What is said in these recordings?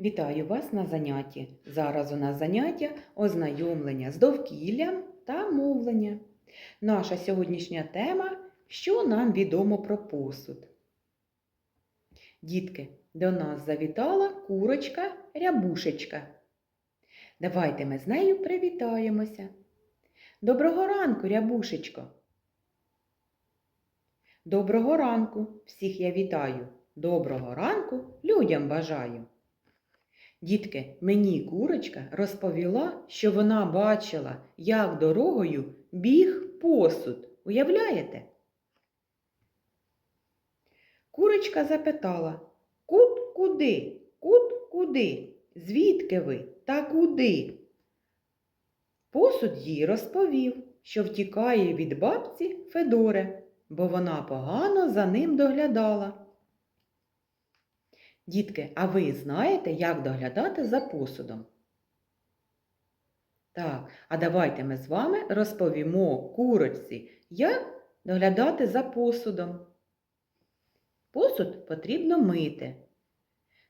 Вітаю вас на занятті. Зараз у нас заняття ознайомлення з довкіллям та мовлення. Наша сьогоднішня тема що нам відомо про посуд. Дітки, до нас завітала курочка рябушечка. Давайте ми з нею привітаємося. Доброго ранку, рябушечко. Доброго ранку, всіх я вітаю. Доброго ранку людям бажаю. Дітки, мені курочка розповіла, що вона бачила, як дорогою біг посуд. Уявляєте? Курочка запитала Кут куди? Кут куди? Звідки ви та куди? Посуд їй розповів, що втікає від бабці Федоре, бо вона погано за ним доглядала. Дітки, а ви знаєте, як доглядати за посудом? Так, а давайте ми з вами розповімо курочці, як доглядати за посудом. Посуд потрібно мити.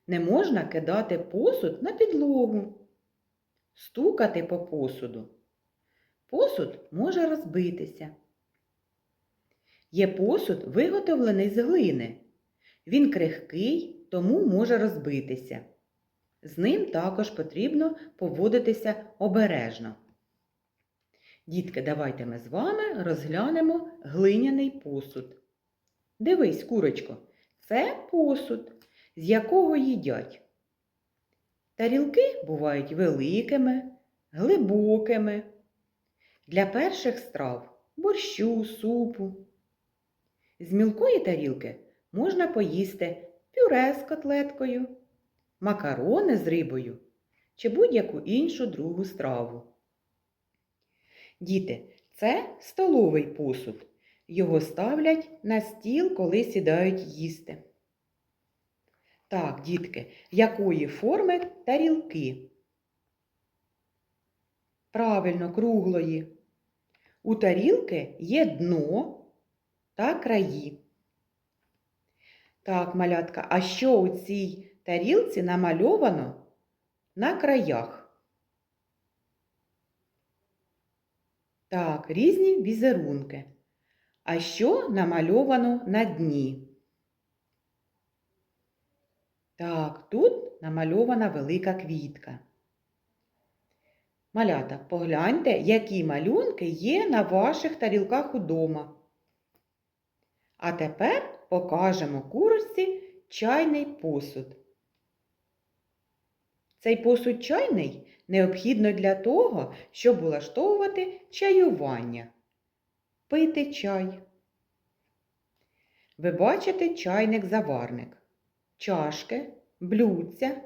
Не можна кидати посуд на підлогу, стукати по посуду. Посуд може розбитися. Є посуд, виготовлений з глини. Він крихкий, тому може розбитися. З ним також потрібно поводитися обережно. Дітки, давайте ми з вами розглянемо глиняний посуд. Дивись, курочко, це посуд, з якого їдять. Тарілки бувають великими, глибокими. Для перших страв борщу, супу. З мілкої тарілки можна поїсти пюре з котлеткою, макарони з рибою чи будь-яку іншу другу страву. Діти, це столовий посуд. Його ставлять на стіл, коли сідають їсти. Так, дітки, якої форми тарілки? Правильно, круглої. У тарілки є дно та краї. Так, малятка, а що у цій тарілці намальовано на краях? Так, різні візерунки. А що намальовано на дні? Так, тут намальована велика квітка. Малята, погляньте, які малюнки є на ваших тарілках удома. А тепер покажемо курочці чайний посуд. Цей посуд чайний необхідно для того, щоб улаштовувати чаювання, пити чай. Ви бачите чайник-заварник, чашки, блюдця,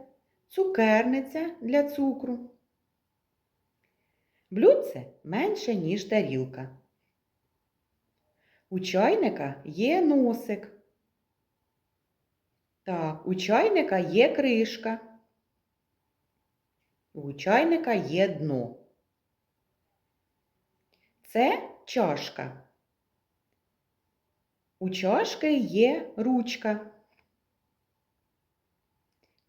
цукерниця для цукру. Блюдце менше, ніж тарілка. У чайника є носик. Так, у чайника є кришка. У чайника є дно. Це чашка. У чашки є ручка.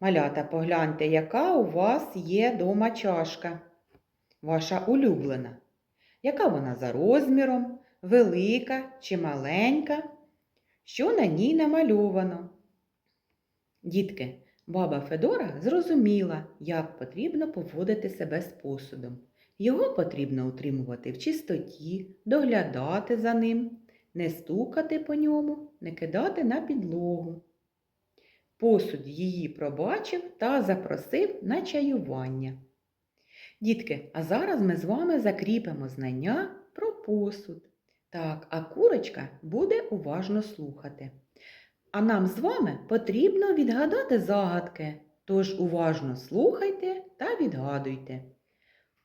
Малята, погляньте, яка у вас є дома чашка. Ваша улюблена. Яка вона за розміром, велика чи маленька? Що на ній намальовано? Дітки, баба Федора зрозуміла, як потрібно поводити себе з посудом. Його потрібно утримувати в чистоті, доглядати за ним, не стукати по ньому, не кидати на підлогу. Посуд її пробачив та запросив на чаювання. Дітки, а зараз ми з вами закріпимо знання про посуд. Так, а курочка буде уважно слухати. А нам з вами потрібно відгадати загадки, тож уважно слухайте та відгадуйте.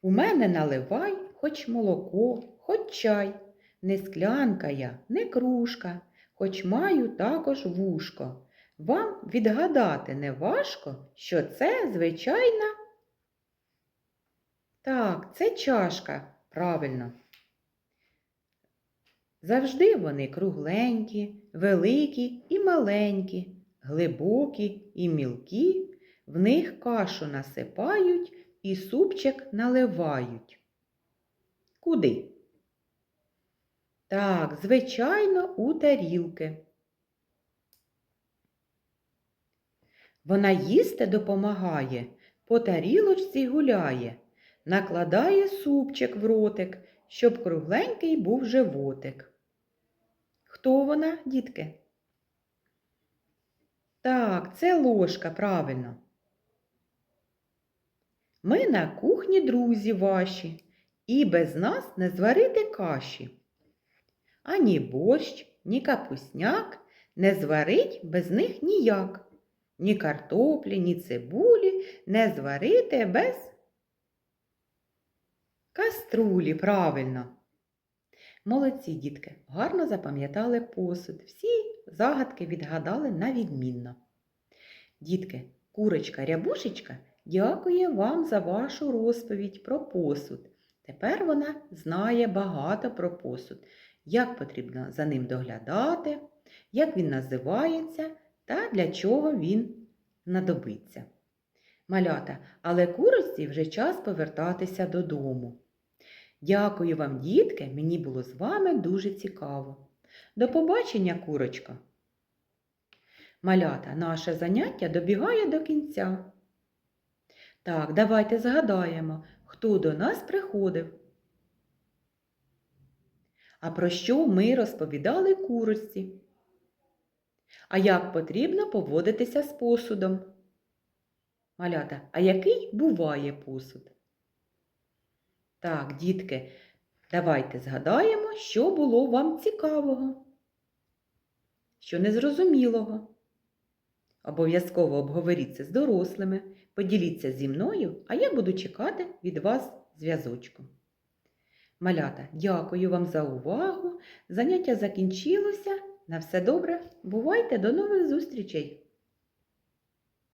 У мене наливай хоч молоко, хоч чай, не склянка я, не кружка, хоч маю також вушко. Вам відгадати не важко, що це звичайна. Так, це чашка, правильно. Завжди вони кругленькі, великі і маленькі, глибокі і мілкі, в них кашу насипають і супчик наливають. Куди? Так, звичайно, у тарілки. Вона їсти допомагає, по тарілочці гуляє, накладає супчик в ротик, щоб кругленький був животик. Хто вона, дітки? Так, це ложка, правильно. Ми на кухні друзі ваші, і без нас не зварити каші. Ані борщ, ні капусняк не зварить без них ніяк. Ні картоплі, ні цибулі не зварити без каструлі, правильно. Молодці, дітки, гарно запам'ятали посуд. Всі загадки відгадали на відмінно. Дітки, курочка рябушечка дякує вам за вашу розповідь про посуд. Тепер вона знає багато про посуд, як потрібно за ним доглядати, як він називається та для чого він знадобиться. Малята, але курочці вже час повертатися додому. Дякую вам, дітки, мені було з вами дуже цікаво. До побачення, курочка! Малята, наше заняття добігає до кінця. Так, давайте згадаємо, хто до нас приходив. А про що ми розповідали курочці? А як потрібно поводитися з посудом? Малята, а який буває посуд? Так, дітки, давайте згадаємо, що було вам цікавого, що незрозумілого. Обов'язково обговоріться з дорослими, поділіться зі мною, а я буду чекати від вас зв'язочку. Малята, дякую вам за увагу. Заняття закінчилося. На все добре. Бувайте, до нових зустрічей!